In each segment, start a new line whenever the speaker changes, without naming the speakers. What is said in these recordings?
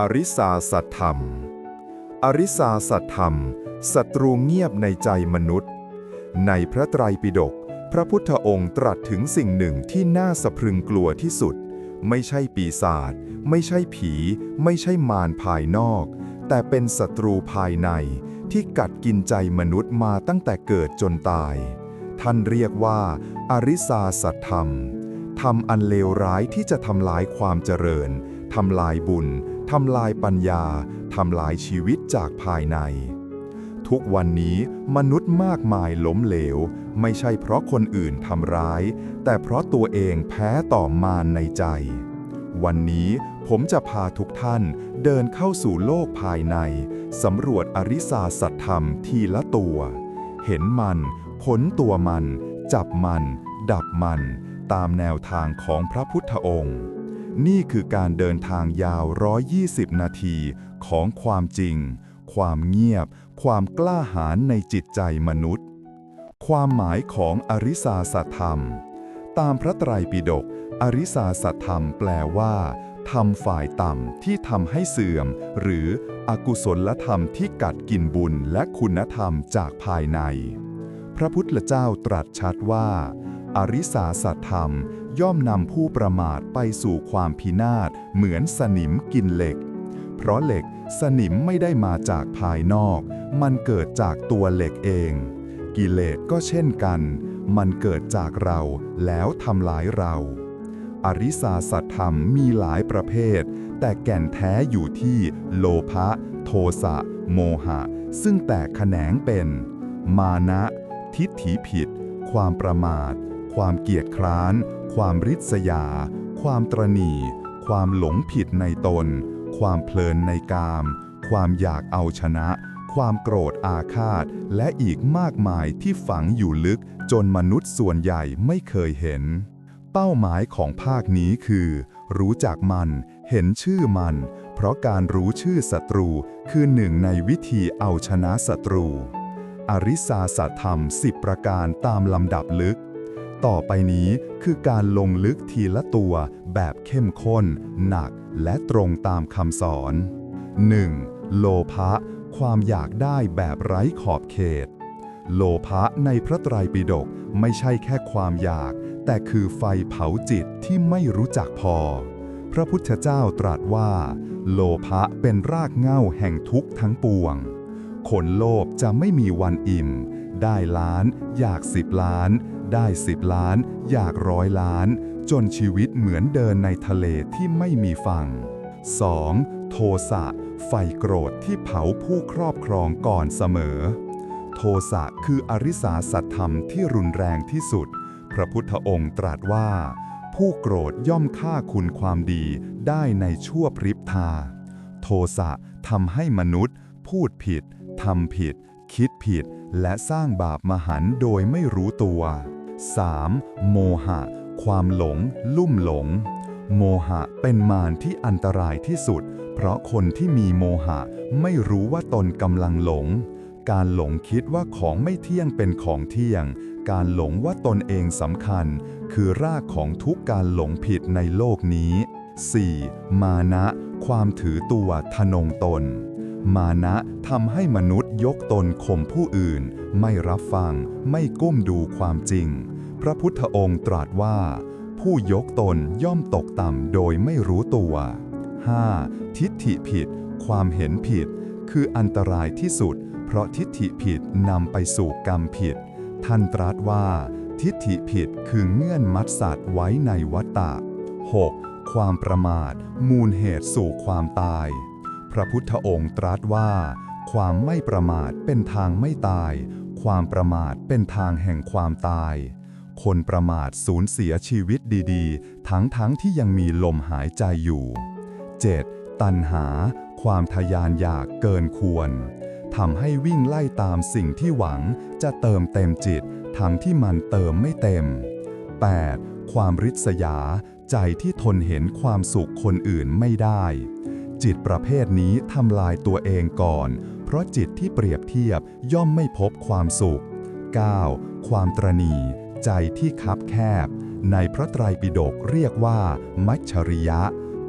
อริสาสัตธรรม อริสาสัตธรรม ศัตรูเงียบในใจมนุษย์ ในพระไตรปิฎก พระพุทธองค์ตรัสถึงสิ่งหนึ่งที่น่าสะพรึงกลัวที่สุด ไม่ใช่ปีศาจ ไม่ใช่ผี ไม่ใช่มารภายนอก แต่เป็นศัตรูภายในที่กัดกินใจมนุษย์มาตั้งแต่เกิดจนตาย ท่านเรียกว่า อริสาสัตธรรมทำอันเลวร้ายที่จะทำลายความเจริญ ทำลายบุญ ทำลายปัญญา ทำลายชีวิตจากภายใน ทุกวันนี้มนุษย์มากมายล้มเหลว ไม่ใช่เพราะคนอื่นทำร้าย แต่เพราะตัวเองแพ้ต่อมารในใจ วันนี้ผมจะพาทุกท่านเดินเข้าสู่โลกภายใน สำรวจอริสาสัตธรรมทีละตัว เห็นมันค้นตัวมัน จับมัน ดับมัน ตามแนวทางของพระพุทธองค์ นี่คือการเดินทางยาว 120 นาทีของความจริง ความเงียบ ความกล้าหาญในจิตใจมนุษย์ ความหมายของอริสาสัตธรรม ตามพระไตรปิฎก อริสาสัตธรรมแปลว่าทำฝ่ายต่ำที่ทำให้เสื่อม หรืออกุศลธรรมที่กัดกินบุญและคุณธรรมจากภายใน พระพุทธเจ้าตรัสชัดว่า อริสาสัตธรรม ย่อมนำผู้ประมาทไปสู่ความพินาศ เหมือนสนิมกินเหล็ก เพราะเหล็กสนิมไม่ได้มาจากภายนอก มันเกิดจากตัวเหล็กเอง กิเลสก็เช่นกัน มันเกิดจากเราแล้วทำลายเรา อริสาสัตธรรมมีหลายประเภท แต่แก่นแท้อยู่ที่โลภะโทสะ โมหะ ซึ่งแตกแขนงเป็น มานะ ทิฏฐิผิด ความประมาท ความเกียจคร้าน ความริษยา ความตรณีความหลงผิดในตน ความเพลินในกาม ความอยากเอาชนะ ความโกรธอาฆาต และอีกมากมายที่ฝังอยู่ลึกจนมนุษย์ส่วนใหญ่ไม่เคยเห็น เป้าหมายของภาคนี้คือ รู้จักมัน เห็นชื่อมัน เพราะการรู้ชื่อศัตรูคือหนึ่งในวิธีเอาชนะศัตรู อริสาสัตธรรม 10 ประการตามลำดับลึก ต่อไปนี้คือการลงลึกทีละตัวแบบเข้มข้น หนักและตรงตามคำสอน 1. โลภะ ความอยากได้แบบไร้ขอบเขต โลภะในพระไตรปิฎกไม่ใช่แค่ความอยาก แต่คือไฟเผาจิตที่ไม่รู้จักพอ พระพุทธเจ้าตรัสว่า โลภะเป็นรากเหง้าแห่งทุกข์ทั้งปวง คนโลภจะไม่มีวันอิ่ม ได้ล้าน อยากสิบล้าน ได้สิบล้าน อยากร้อยล้าน จนชีวิตเหมือนเดินในทะเลที่ไม่มีฝั่ง 2. โทสะไฟโกรธที่เผาผู้ครอบครองก่อนเสมอ โทสะคืออริสาสัตธรรมที่รุนแรงที่สุด พระพุทธองค์ตรัสว่า ผู้โกรธย่อมฆ่าคุณความดีได้ในชั่วพริบตาโทสะทำให้มนุษย์ พูดผิด ทำผิด คิดผิด และสร้างบาปมหันโดยไม่รู้ตัว 3. โมหะ ความหลง ลุ่มหลง โมหะเป็นมารที่อันตรายที่สุด เพราะคนที่มีโมหะไม่รู้ว่าตนกำลังหลง การหลงคิดว่าของไม่เที่ยงเป็นของเที่ยง การหลงว่าตนเองสำคัญ คือรากของทุกการหลงผิดในโลกนี้ 4. มานะ ความถือตัวทนงตน มานะทำให้มนุษย์ยกตนข่มผู้อื่น ไม่รับฟัง ไม่ก้มดูความจริง พระพุทธองค์ตรัสว่า ผู้ยกตนย่อมตกต่ำโดยไม่รู้ตัว 5. ทิฏฐิผิด ความเห็นผิด คืออันตรายที่สุด เพราะทิฏฐิผิดนำไปสู่กรรมผิด ท่านตรัสว่า ทิฏฐิผิดคือเงื่อนมัดสัตว์ไว้ในวัฏฏะ 6. ความประมาท มูลเหตุสู่ความตาย ระพุทธองค์ตรัสว่า ความไม่ประมาทเป็นทางไม่ตาย ความประมาทเป็นทางแห่งความตาย คนประมาทสูญเสียชีวิตดีๆ ทั้งๆทที่ยังมีลมหายใจอยู่ 7. ตัณหา ความทยานอยากเกินควรทำให้วิ่งไล่ตามสิ่งที่หวังจะเติมเต็มจิตทั้งที่มันเติมไม่เต็ม 8. ความริษยา ใจที่ทนเห็นความสุขคนอื่นไม่ได้ จิตประเภทนี้ทำลายตัวเองก่อน เพราะจิตที่เปรียบเทียบย่อมไม่พบความสุข 9. ความตรณี ใจที่คับแคบ ในพระไตรปิฎกเรียกว่า มัจฉริยะ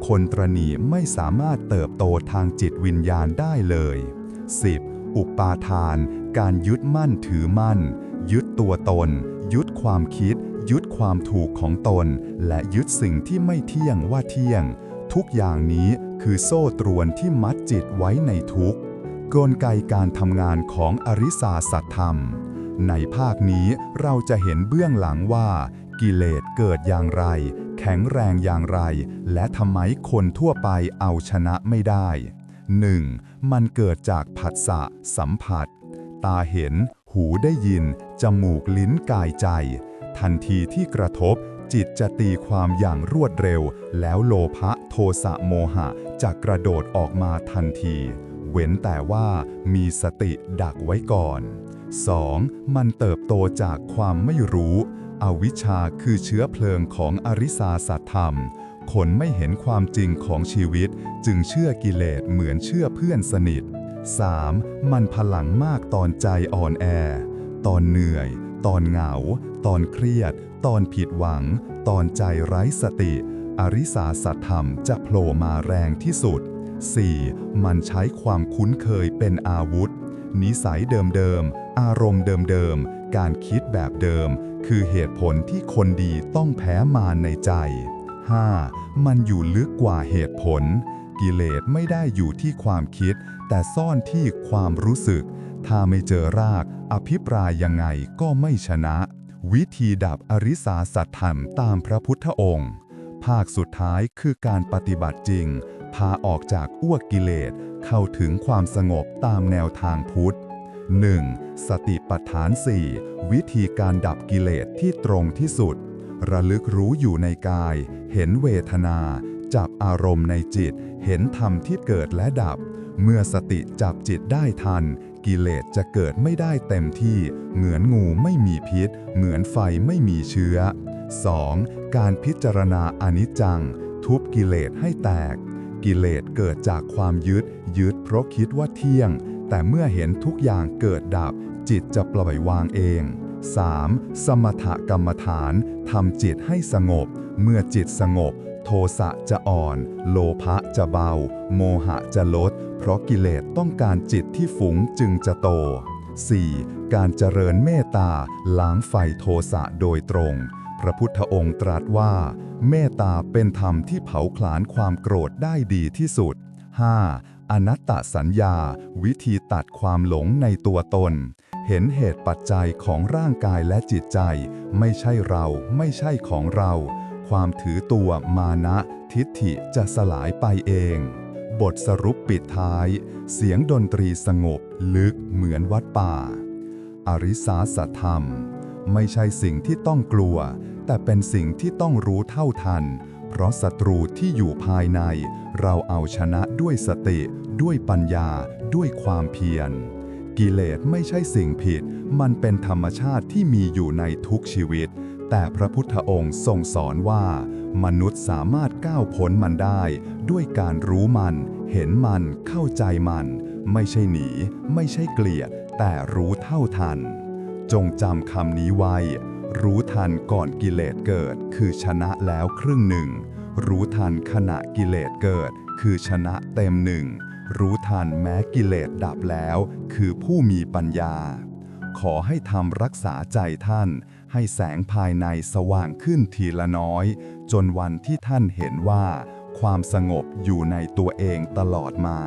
คนตรณีไม่สามารถเติบโตทางจิตวิญญาณได้เลย 10. อุปาทาน การยึดมั่นถือมั่น ยึดตัวตน ยึดความคิด ยึดความถูกของตน และยึดสิ่งที่ไม่เที่ยงว่าเที่ยง ทุกอย่างนี้คือโซ่ตรวนที่มัดจิตไว้ในทุกข์กลไกการทำงานของอริสาสัตธรรม ในภาคนี้เราจะเห็นเบื้องหลังว่า กิเลสเกิดอย่างไร แข็งแรงอย่างไร และทำไมคนทั่วไปเอาชนะไม่ได้ 1. มันเกิดจากผัสสะสัมผัส ตาเห็น หูได้ยิน จมูกลิ้นกายใจ ทันทีที่กระทบ จิตจะตีความอย่างรวดเร็ว แล้วโลภะโทสะโมหะจะกระโดดออกมาทันที เว้นแต่ว่ามีสติดักไว้ก่อน 2. มันเติบโตจากความไม่รู้ อวิชชาคือเชื้อเพลิงของอริสาสัตธรรม คนไม่เห็นความจริงของชีวิต จึงเชื่อกิเลสเหมือนเชื่อเพื่อนสนิท 3. มันพลังมากตอนใจอ่อนแอ ตอนเหนื่อย ตอนเหงา ตอนเครียด ตอนผิดหวัง ตอนใจไร้สติ อริสาสัตธรรมจะโผล่มาแรงที่สุด 4. มันใช้ความคุ้นเคยเป็นอาวุธ นิสัยเดิมๆ อารมณ์เดิมๆ การคิดแบบเดิม คือเหตุผลที่คนดีต้องแพ้มารในใจ 5. มันอยู่ลึกกว่าเหตุผล กิเลสไม่ได้อยู่ที่ความคิด แต่ซ่อนที่ความรู้สึก ถ้าไม่เจอราก อภิปรายยังไงก็ไม่ชนะ วิธีดับอริสาสัตธรรมตามพระพุทธองค์ ภาคสุดท้ายคือการปฏิบัติจริง พาออกจากอ้วกกิเลสเข้าถึงความสงบตามแนวทางพุทธ 1. สติปัฏฐาน 4 วิธีการดับกิเลสที่ตรงที่สุด ระลึกรู้อยู่ในกาย เห็นเวทนา จับอารมณ์ในจิต เห็นธรรมที่เกิดและดับ เมื่อสติจับจิตได้ทัน กิเลสจะเกิดไม่ได้เต็มที่ เหมือนงูไม่มีพิษ เหมือนไฟไม่มีเชื้อ 2. การพิจารณาอนิจจัง ทุบกิเลสให้แตก กิเลสเกิดจากความยึด ยึดเพราะคิดว่าเที่ยง แต่เมื่อเห็นทุกอย่างเกิดดับ จิตจะปล่อยวางเอง 3. สมถกรรมฐานทำจิตให้สงบ เมื่อจิตสงบ โทสะจะอ่อน โลภะจะเบา โมหะจะลด ราะกิเลสต้องการจิตที่ฝูงจึงจะโต 4. การเจริญเมตตาล้างไฟโทสะโดยตรง พระพุทธองค์ตรัสว่า เมตตาเป็นธรรมที่เผาผลาญความโกรธได้ดีที่สุด 5. อนัตตสัญญา วิธีตัดความหลงในตัวตน เห็นเหตุปัจจัยของร่างกายและจิตใจ ไม่ใช่เราไม่ใช่ของเรา ความถือตัวมานะ ทิฏฐิจะสลายไปเอง บทสรุปปิดท้าย เสียงดนตรีสงบลึกเหมือนวัดป่า อริสาสธรรม ไม่ใช่สิ่งที่ต้องกลัว แต่เป็นสิ่งที่ต้องรู้เท่าทัน เพราะศัตรูที่อยู่ภายใน เราเอาชนะด้วยสติ ด้วยปัญญา ด้วยความเพียร กิเลสไม่ใช่สิ่งผิด มันเป็นธรรมชาติที่มีอยู่ในทุกชีวิต แต่พระพุทธองค์ทรงสอนว่า มนุษย์สามารถก้าวพ้นมันได้ ด้วยการรู้มัน เห็นมันเข้าใจมัน ไม่ใช่หนี ไม่ใช่เกลียด แต่รู้เท่าทัน จงจำคำนี้ไว้ รู้ทันก่อนกิเลสเกิด คือชนะแล้วครึ่งหนึ่ง รู้ทันขณะกิเลสเกิด คือชนะเต็มหนึ่ง รู้ทันแม้กิเลสดับแล้ว คือผู้มีปัญญา ขอให้ทำรักษาใจท่าน ให้แสงภายในสว่างขึ้นทีละน้อย จนวันที่ท่านเห็นว่า ความสงบอยู่ในตัวเองตลอดมา